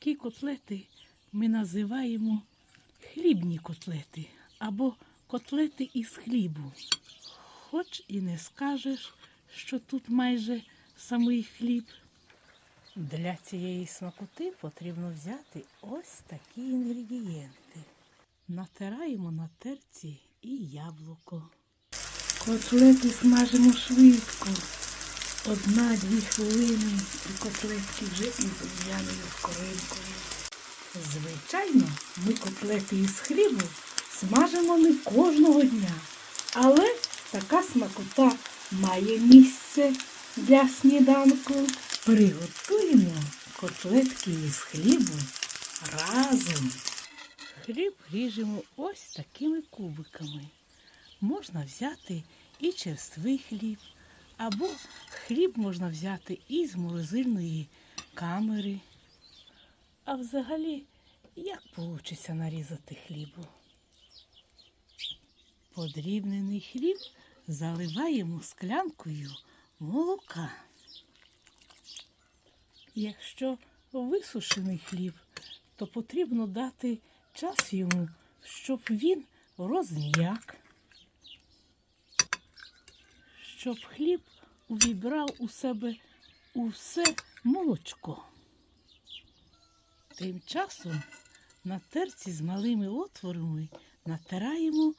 Такі котлети ми називаємо хлібні котлети або котлети із хлібу. Хоч і не скажеш, що тут майже самий хліб. Для цієї смакоти потрібно взяти ось такі інгредієнти. Натираємо на терці і яблуко. Котлети смажимо швидко. Одна-дві хвилини і котлетки вже із рум'яною скоринкою. Звичайно, ми котлети із хлібу смажимо не кожного дня, але така смакота має місце для сніданку. Приготуємо котлетки із хлібу разом. Хліб ріжемо ось такими кубиками. Можна взяти і черствий хліб, або хліб можна взяти із морозильної камери. А взагалі, як вийде нарізати хлібу? Подрібнений хліб заливаємо склянкою молока. Якщо висушений хліб, то потрібно дати час йому, щоб він розм'як, щоб хліб увібрав у себе усе молочко. Тим часом на терці з малими отворами натираємо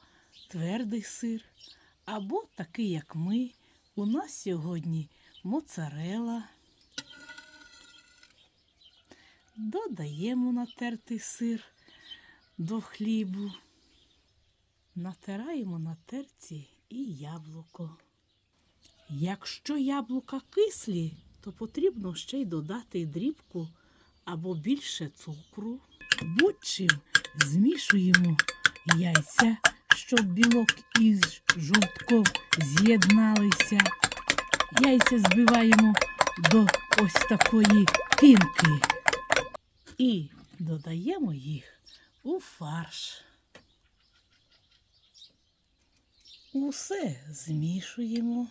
твердий сир, або такий, як ми. У нас сьогодні моцарела. Додаємо натертий сир до хлібу. Натираємо на терці і яблуко. Якщо яблука кислі, то потрібно ще й додати дрібку або більше цукру. Будь-чим змішуємо яйця, щоб білок із жовтком з'єдналися. Яйця збиваємо до ось такої пінки. І додаємо їх у фарш. Усе змішуємо,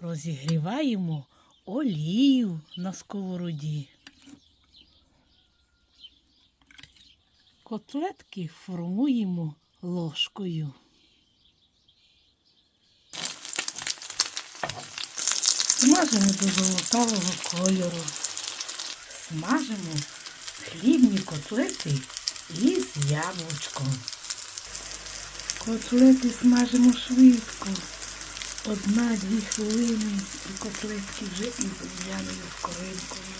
розігріваємо олію на сковороді. Котлетки формуємо ложкою. Смажимо до золотавого кольору. Смажимо хлібні котлети із яблучком. Котлети смажимо швидко. Одна-дві хвилини і котлетки вже із рум'яною скоринкою.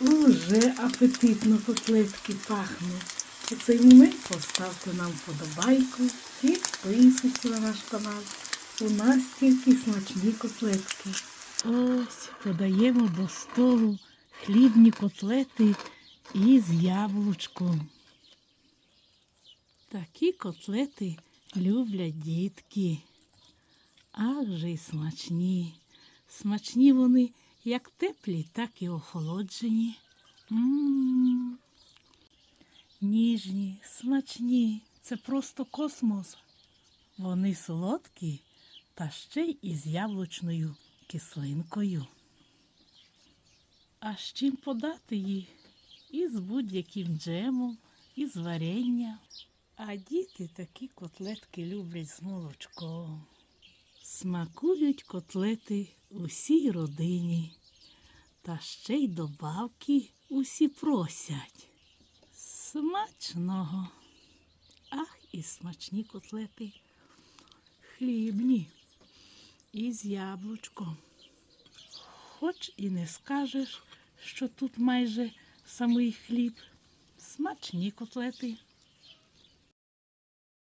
Уже апетитно котлетки пахнуть. У цей момент поставте нам вподобайку, підписуйтесь на наш канал. У нас тільки смачні котлетки. Ось подаємо до столу хлібні котлети із яблучком. Такі котлети люблять дітки. Ах же й смачні. Смачні вони як теплі, так і охолоджені. Ніжні, смачні, це просто космос. Вони солодкі та ще й із яблучною кислинкою. А з чим подати їх? Із будь-яким джемом, із варення. А діти такі котлетки люблять з молочком. Смакують котлети усій родині, та ще й добавки усі просять. Смачного. Ах, і смачні котлети. Хлібні із яблучком. Хоч і не скажеш, що тут майже самий хліб. Смачні котлети.